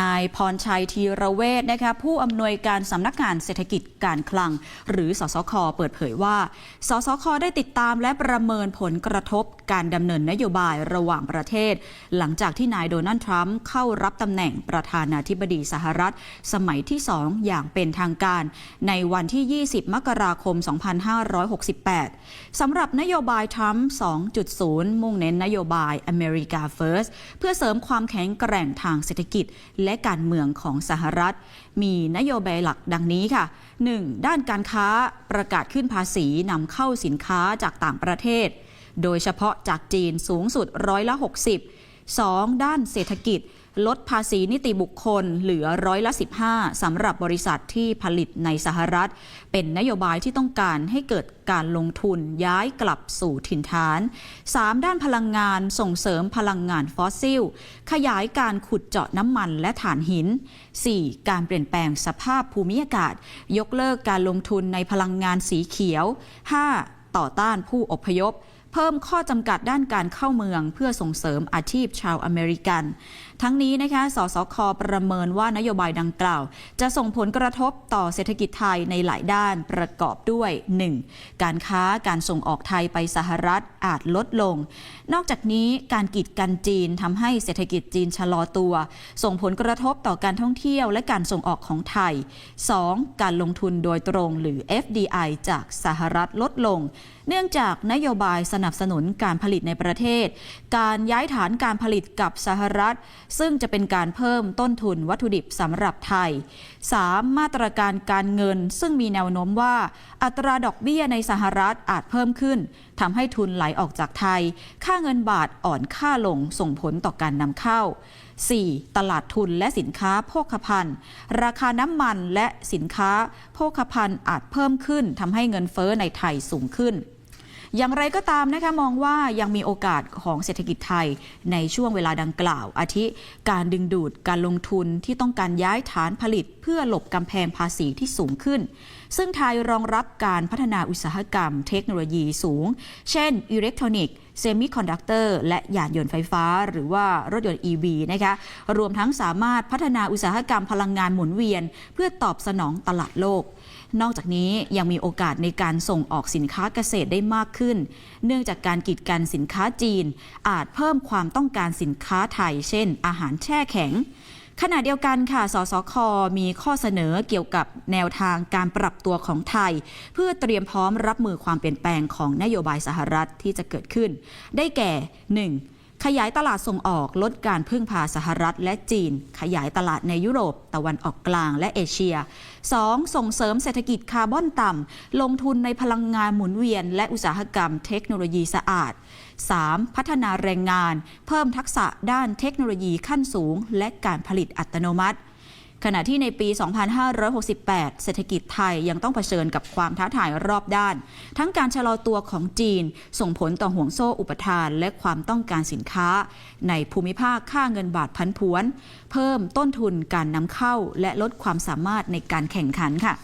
นายพรชัยธีระเวชนะคะผู้อำนวยการสำนักงานเศรษฐกิจการคลัง หรือสสคเปิดเผยว่า สสคได้ติดตามและประเมินผลกระทบการดำเนินนโยบายระหว่างประเทศ หลังจากที่นายโดนัลด์ทรัมป์เข้ารับตำแหน่งประธานาธิบดีสหรัฐ สมัยที่2อย่างเป็นทางการ ในวันที่ 20 มกราคม 2568 สำหรับนโยบายทรัมป์ 2.0 มุ่งเน้นนโยบาย America First เพื่อเสริมความแข็งแกร่งทางเศรษฐกิจและการเมืองของสหรัฐ มีนโยบายหลักดังนี้ค่ะ 1. ด้านการค้าประกาศขึ้นภาษีนำเข้าสินค้าจากต่างประเทศ โดยเฉพาะจากจีนสูงสุดร้อยละ 60 2. ด้านเศรษฐกิจ ลดภาษีนิติบุคคลเหลือร้อยละ 15 สำหรับบริษัทที่ผลิตในสหรัฐ เป็นนโยบายที่ต้องการให้เกิดการลงทุนย้ายกลับสู่ถิ่นฐาน 3. ด้านพลังงานส่งเสริมพลังงานฟอสซิล ขยายการขุดเจาะน้ำมันและถ่านหิน 4. การเปลี่ยนแปลงสภาพภูมิอากาศ ยกเลิกการลงทุนในพลังงานสีเขียว 5. ต่อต้านผู้อพยพ เพิ่มข้อจำกัดด้านการเข้าเมืองเพื่อส่งเสริมอาชีพชาวอเมริกัน ทั้งนี้นะคะสสคประเมินว่านโยบายดังกล่าว จะส่งผลกระทบต่อเศรษฐกิจไทยในหลายด้านประกอบด้วย 1. การค้าการส่งออกไทยไปสหรัฐอาจลดลง นอกจากนี้การกีดกันจีนทำให้เศรษฐกิจจีนชะลอตัว ส่งผลกระทบต่อการท่องเที่ยวและการส่งออกของไทย 2. การลงทุนโดยตรงหรือ FDI จากสหรัฐลดลง เนื่องจากนโยบายสนับสนุนการผลิตในประเทศ การย้ายฐานการผลิตกับสหรัฐซึ่งจะเป็นการเพิ่มต้นทุนวัตถุดิบสำหรับไทย 3. มาตรการการเงิน ซึ่งมีแนวโน้มว่า อัตราดอกเบี้ยในสหรัฐอาจเพิ่มขึ้นทำให้ทุนไหลออกจากไทย ค่าเงินบาทอ่อนค่าลงส่งผลต่อการนำเข้า 4. ตลาดทุนและสินค้าโภคภัณฑ์ ราคาน้ำมันและสินค้าโภคภัณฑ์อาจเพิ่มขึ้นทำให้เงินเฟ้อในไทยสูงขึ้น อย่างไรก็ตามนะคะมองว่ายังมีโอกาสของเศรษฐกิจไทยในช่วงเวลาดังกล่าว อาทิการดึงดูดการลงทุนที่ต้องการย้ายฐานผลิต เพื่อหลบกำแพงภาษีที่สูงขึ้น ซึ่งไทยรองรับการพัฒนาอุตสาหกรรมเทคโนโลยีสูง เช่น อิเล็กทรอนิกส์ เซมิคอนดักเตอร์และยานยนต์ไฟฟ้า หรือว่ารถยนต์ EV นะคะรวมทั้งสามารถพัฒนาอุตสาหกรรมพลังงานหมุนเวียน เพื่อตอบสนองตลาดโลก นอกจากนี้ยังมีโอกาสในการส่งออกสินค้าเกษตรได้มากขึ้น เนื่องจากการกีดกันสินค้าจีน อาจเพิ่มความต้องการสินค้าไทย เช่น อาหารแช่แข็ง ขณะเดียวกันค่ะ สสค มีข้อเสนอเกี่ยวกับแนวทางการปรับตัวของไทย เพื่อเตรียมพร้อมรับมือความเปลี่ยนแปลงของนโยบายสหรัฐที่จะเกิดขึ้น ได้แก่ 1. ขยายตลาดส่งออกลดการพึ่งพาสหรัฐและจีน ขยายตลาดในยุโรป ตะวันออกกลางและเอเชีย 2. ส่งเสริมเศรษฐกิจคาร์บอนต่ำ ลงทุนในพลังงานหมุนเวียน และอุตสาหกรรมเทคโนโลยีสะอาด 3. พัฒนาแรงงาน เพิ่มทักษะด้านเทคโนโลยีขั้นสูง และการผลิตอัตโนมัติ ขณะที่ในปี 2568 เศรษฐกิจไทยยังต้องเผชิญกับความท้าทายรอบด้าน ทั้งการชะลอตัวของจีน ส่งผลต่อห่วงโซ่อุปทาน และความต้องการสินค้า ในภูมิภาคค่าเงินบาทพันผวน เพิ่มต้นทุนการนำเข้าและลดความสามารถในการแข่งขันค่ะ